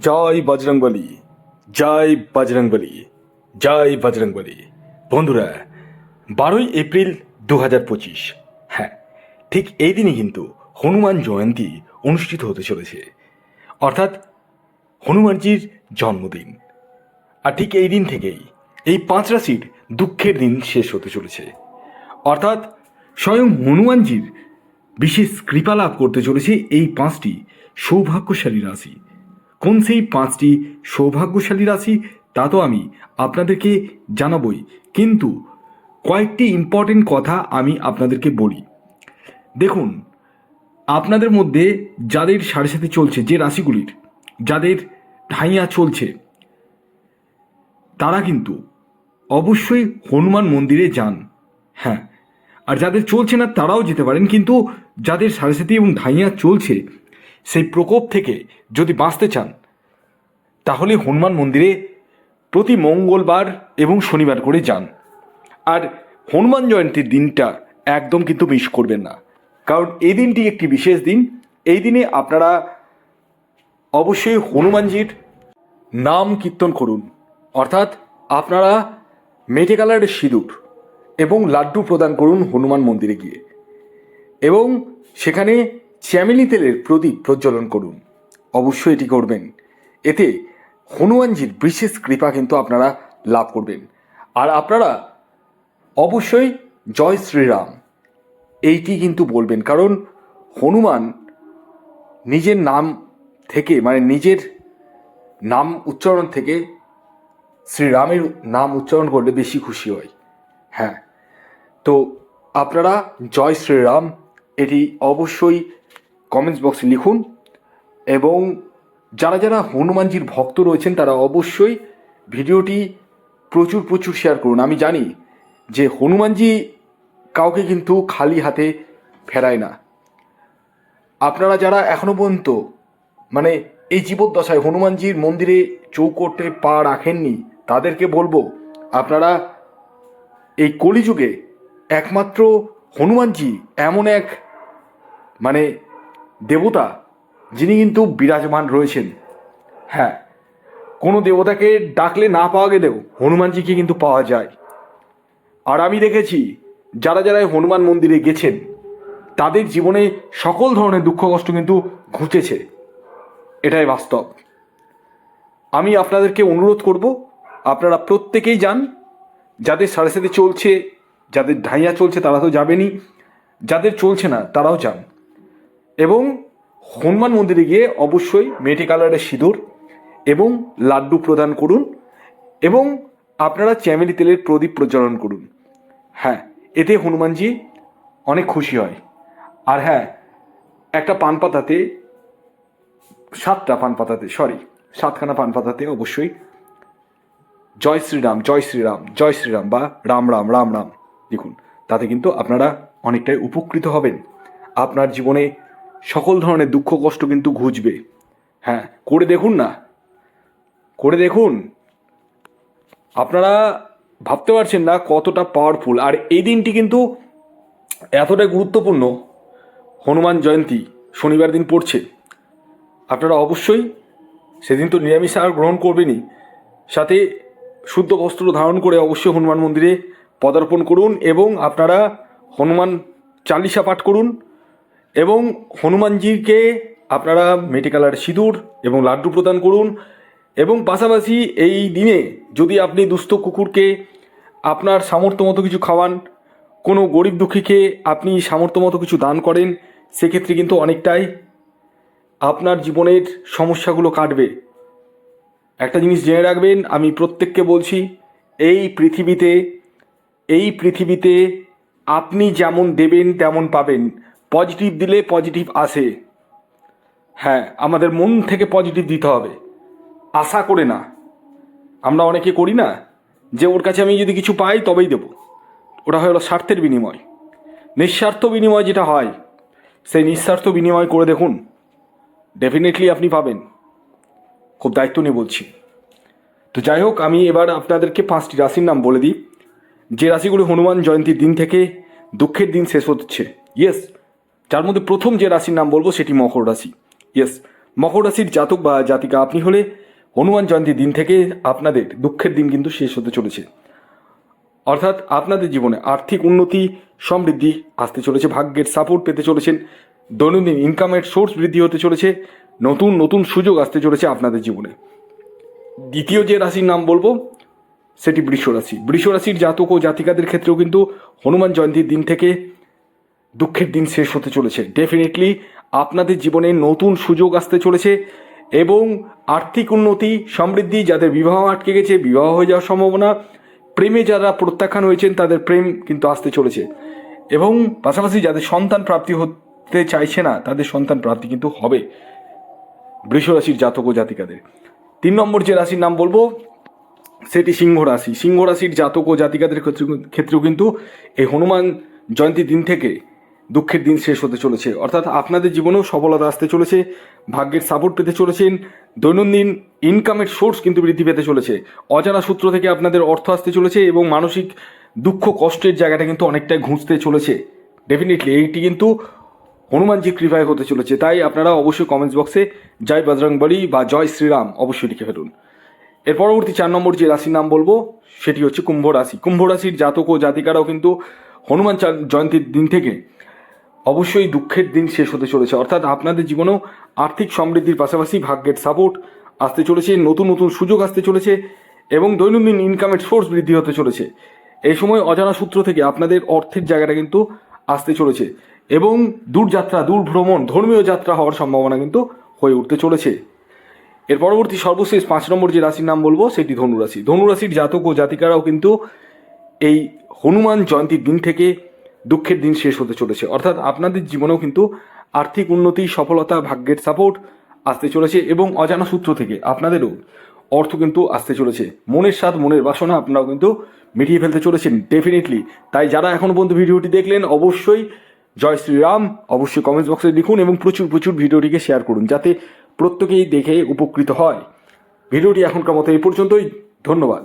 জয় বজরংবলী জয় বজরংবলী জয় বজরংবলী। বন্ধুরা, বারোই এপ্রিল দু হাজার পঁচিশ হ্যাঁ ঠিক এই দিনই কিন্তু হনুমান জয়ন্তী অনুষ্ঠিত হতে চলেছে। অর্থাৎ হনুমানজির জন্মদিন। আর ঠিক এই দিন থেকেই এই পাঁচ রাশির দুঃখের দিন শেষ হতে চলেছে। অর্থাৎ স্বয়ং হনুমানজির বিশেষ কৃপা লাভ করতে চলেছে এই পাঁচটি সৌভাগ্যশালী রাশি। কোন সেই পাঁচটি সৌভাগ্যশালী রাশি? তা তো আমি আপনাদেরকে জানাবই। কিন্তু কয়েকটি ইম্পর্টেন্ট কথা আমি আপনাদেরকে বলি। দেখুন, আপনাদের মধ্যে যাদের সাড়ে সাথে চলছে, যে রাশিগুলির, যাদের ঢাইয়া চলছে, তারা কিন্তু অবশ্যই হনুমান মন্দিরে যান। হ্যাঁ আর যাদের চলছে না, তারাও যেতে পারেন। কিন্তু যাদের সারস্বতী এবং ঢাইয়া চলছে সেই প্রকোপ থেকে যদি বাঁচতে চান, তাহলে হনুমান মন্দিরে প্রতি মঙ্গলবার এবং শনিবার করে যান। আর হনুমান জয়ন্তীর দিনটা একদম কিন্তু মিস করবেন না। কারণ এই দিনটি একটি বিশেষ দিন। এই দিনে আপনারা অবশ্যই হনুমানজির নাম কীর্তন করুন। অর্থাৎ আপনারা মেটে কালারের সিঁদুর এবং লাড্ডু প্রদান করুন হনুমান মন্দিরে গিয়ে। এবং সেখানে চ্যামেলি তেলের প্রদীপ প্রজ্বলন করুন। অবশ্যই এটি করবেন। এতে হনুমানজির বিশেষ কৃপা কিন্তু আপনারা লাভ করবেন। আর আপনারা অবশ্যই জয় শ্রীরাম। এইটি কিন্তু বলবেন। কারণ হনুমান নিজের নাম থেকে মানে নিজের নাম উচ্চারণ থেকে শ্রীরামের নাম উচ্চারণ করলে বেশি খুশি হয়। হ্যাঁ। তো আপনারা জয় শ্রীরাম, এটি অবশ্যই কমেন্টস বক্সে লিখুন এবং যারা যারা হনুমানজির ভক্ত রয়েছেন, তারা অবশ্যই ভিডিওটি প্রচুর প্রচুর শেয়ার করুন। আমি জানি যে হনুমানজি কাউকে কিন্তু খালি হাতে ফেরায় না। আপনারা যারা এখনও পর্যন্ত মানে এই জীবদ্দশায় হনুমানজির মন্দিরে চৌকোটে পা রাখেননি, তাদেরকে বলব, আপনারা এই কলিযুগে একমাত্র হনুমানজি এমন এক মানে দেবতা, যিনি কিন্তু বিরাজমান রয়েছেন। হ্যাঁ কোনো দেবতাকে ডাকলে না পাওয়া গেলেও হনুমানজিকে কিন্তু পাওয়া যায়। আর আমি দেখেছি, যারা যারা হনুমান মন্দিরে গেছেন, তাদের জীবনে সকল ধরনের দুঃখ কষ্ট কিন্তু ঘুচেছে এটাই বাস্তব। আমি আপনাদেরকে অনুরোধ করব, আপনারা প্রত্যেকেই যান। যাদের সাড়ে সাথে চলছে, যাদের ঢাইয়া চলছে তারা তো যাবেনই, যাদের চলছে না তারাও যান। এবং হনুমান মন্দিরে গিয়ে অবশ্যই মেটে কালারের সিঁদুর এবং লাড্ডু প্রদান করুন এবং আপনারা চ্যামেলি তেলের প্রদীপ প্রজ্বলন করুন। হ্যাঁ এতে হনুমানজি অনেক খুশি হয়। আর হ্যাঁ একটা পান পাতাতে, সাতটা পান পাতাতে সরি সাতখানা পান পাতাতে অবশ্যই জয় শ্রীরাম জয় শ্রীরাম জয় শ্রীরাম বা রাম রাম রাম রাম দেখুন তাতে কিন্তু আপনারা অনেকটাই উপকৃত হবেন। আপনার জীবনে সকল ধরনের দুঃখ, কষ্ট কিন্তু ঘুচবে। হ্যাঁ করে দেখুন না। করে দেখুন। আপনারা ভাবতে পারছেন না কতটা পাওয়ারফুল আর এই দিনটি কিন্তু এতটাই গুরুত্বপূর্ণ। হনুমান জয়ন্তী শনিবার দিন পড়ছে। আপনারা অবশ্যই সেদিন তো নিরামিষ আহার গ্রহণ করবেনই। সাথে শুদ্ধ বস্ত্র ধারণ করে অবশ্যই হনুমান মন্দিরে পদার্পণ করুন এবং আপনারা হনুমান চালিসা পাঠ করুন। এবং হনুমানজিকে আপনারা মেটে কালার সিঁদুর এবং লাড্ডু প্রদান করুন। এবং পাশাপাশি এই দিনে যদি আপনি দুস্থ কুকুরকে আপনার সামর্থ্য মতো কিছু খাওয়ান, কোনো গরিব দুঃখীকে আপনি সামর্থ্য মতো কিছু দান করেন, সেক্ষেত্রে কিন্তু অনেকটাই আপনার জীবনের সমস্যাগুলো কাটবে। একটা জিনিস জেনে রাখবেন, আমি প্রত্যেককে বলছি, এই পৃথিবীতে এই পৃথিবীতে আপনি যেমন দেবেন তেমন পাবেন। পজিটিভ দিলে পজিটিভ আসে। হ্যাঁ আমাদের মন থেকে পজিটিভ দিতে হবে। আশা করে না। আমরা অনেকে করি না যে ওর কাছে আমি যদি কিছু পাই তবেই দেবো। ওটা হলো স্বার্থের বিনিময়। নিঃস্বার্থ বিনিময় যেটা হয়, সেই নিঃস্বার্থ বিনিময় করে দেখুন। ডেফিনেটলি আপনি পাবেন। খুব দায়িত্ব নিয়ে বলছি। তো যাই হোক, আমি এবার আপনাদেরকে পাঁচটি রাশির নাম বলে দিই। যে রাশিগুলো হনুমান জয়ন্তীর দিন থেকে দুঃখের দিন শেষ হচ্ছে। ইয়েস যার মধ্যে প্রথম যে রাশির নাম বলব সেটি মকর রাশি। ইয়েস মকর রাশির জাতক বা জাতিকা আপনি হলে হনুমান জয়ন্তীর দিন থেকে আপনাদের দুঃখের দিন কিন্তু শেষ হতে চলেছে। অর্থাৎ আপনাদের জীবনে আর্থিক উন্নতি, সমৃদ্ধি আসতে চলেছে, ভাগ্যের সাপোর্ট পেতে চলেছেন, দৈনন্দিন ইনকামের সোর্স বৃদ্ধি হতে চলেছে, নতুন নতুন সুযোগ আসতে চলেছে আপনাদের জীবনে। দ্বিতীয় যে রাশির নাম বলব, সেটি বৃষ রাশি। বৃষ রাশির জাতক ও জাতিকাদের ক্ষেত্রেও কিন্তু হনুমান জয়ন্তীর দিন থেকে দুঃখের দিন শেষ হতে চলেছে। ডেফিনেটলি আপনাদের জীবনে নতুন সুযোগ আসতে চলেছে এবং আর্থিক উন্নতি, সমৃদ্ধি, যাদের বিবাহ আটকে গেছে, বিবাহ হয়ে যাওয়ার সম্ভাবনা, প্রেমে যারা প্রত্যাখ্যান হয়েছেন, তাদের প্রেম কিন্তু আসতে চলেছে। এবং পাশাপাশি যাদের সন্তান প্রাপ্তি হতে চাইছে না, তাদের সন্তান প্রাপ্তি কিন্তু হবে বৃষ রাশির জাতক ও জাতিকাদের। তিন নম্বর যে রাশির নাম বলব, সেটি সিংহ রাশি। সিংহ রাশির জাতক ও জাতিকাদের ক্ষেত্রে- ক্ষেত্রেও কিন্তু এই হনুমান জয়ন্তীর দিন থেকে দুঃখের দিন শেষ হতে চলেছে। অর্থাৎ আপনাদের জীবনেও সফলতা আসতে চলেছে, ভাগ্যের সাপোর্ট পেতে চলেছেন, দৈনন্দিন ইনকামের সোর্স কিন্তু বৃদ্ধি পেতে চলেছে। অজানা সূত্র থেকে আপনাদের অর্থ আসতে চলেছে এবং মানসিক দুঃখ, কষ্টের জায়গাটা কিন্তু অনেকটাই ঘুঁচতে চলেছে। ডেফিনেটলি এইটি কিন্তু হনুমানজি কৃপায় হতে চলেছে। তাই আপনারা অবশ্যই কমেন্টস বক্সে জয় বজরংবলী বা জয় শ্রীরাম অবশ্যই লিখে ফেলুন। এর পরবর্তী চার নম্বর যে রাশির নাম বলব, সেটি হচ্ছে কুম্ভ রাশি। কুম্ভ রাশির জাতক ও জাতিকারাও কিন্তু হনুমান জয়ন্তীর দিন থেকে অবশ্যই দুঃখের দিন শেষ হতে চলেছে। অর্থাৎ আপনাদের জীবনেও আর্থিক সমৃদ্ধির পাশাপাশি ভাগ্যের সাপোর্ট আসতে চলেছে, নতুন নতুন সুযোগ আসতে চলেছে এবং দৈনন্দিন ইনকামের সোর্স বৃদ্ধি হতে চলেছে। এই সময় অজানা সূত্র থেকে আপনাদের অর্থের জায়গাটা কিন্তু আসতে চলেছে এবং দূরযাত্রা দূর ভ্রমণ, ধর্মীয় যাত্রা হওয়ার সম্ভাবনা কিন্তু হয়ে উঠতে চলেছে। এর পরবর্তী সর্বশেষ পাঁচ নম্বর যে রাশির নাম বলব, সেটি ধনুরাশি। ধনুরাশির জাতক ও জাতিকারাও কিন্তু এই হনুমান জয়ন্তীর দিন থেকে দুঃখের দিন শেষ হতে চলেছে। অর্থাৎ আপনাদের জীবনেও কিন্তু আর্থিক উন্নতি, সফলতা, ভাগ্যের সাপোর্ট আসতে চলেছে এবং অজানা সূত্র থেকে আপনাদেরও অর্থ কিন্তু আসতে চলেছে। মনের স্বাদ, মনের বাসনা আপনারাও কিন্তু মিটিয়ে ফেলতে চলেছেন ডেফিনেটলি তাই যারা এখনও পর্যন্ত ভিডিওটি দেখলেন, অবশ্যই জয় শ্রীরাম, অবশ্যই কমেন্টস বক্সে লিখুন এবং প্রচুর প্রচুর ভিডিওটিকে শেয়ার করুন, যাতে প্রত্যেকেই দেখে উপকৃত হয়। ভিডিওটি এখনকার মতো এই পর্যন্তই। ধন্যবাদ।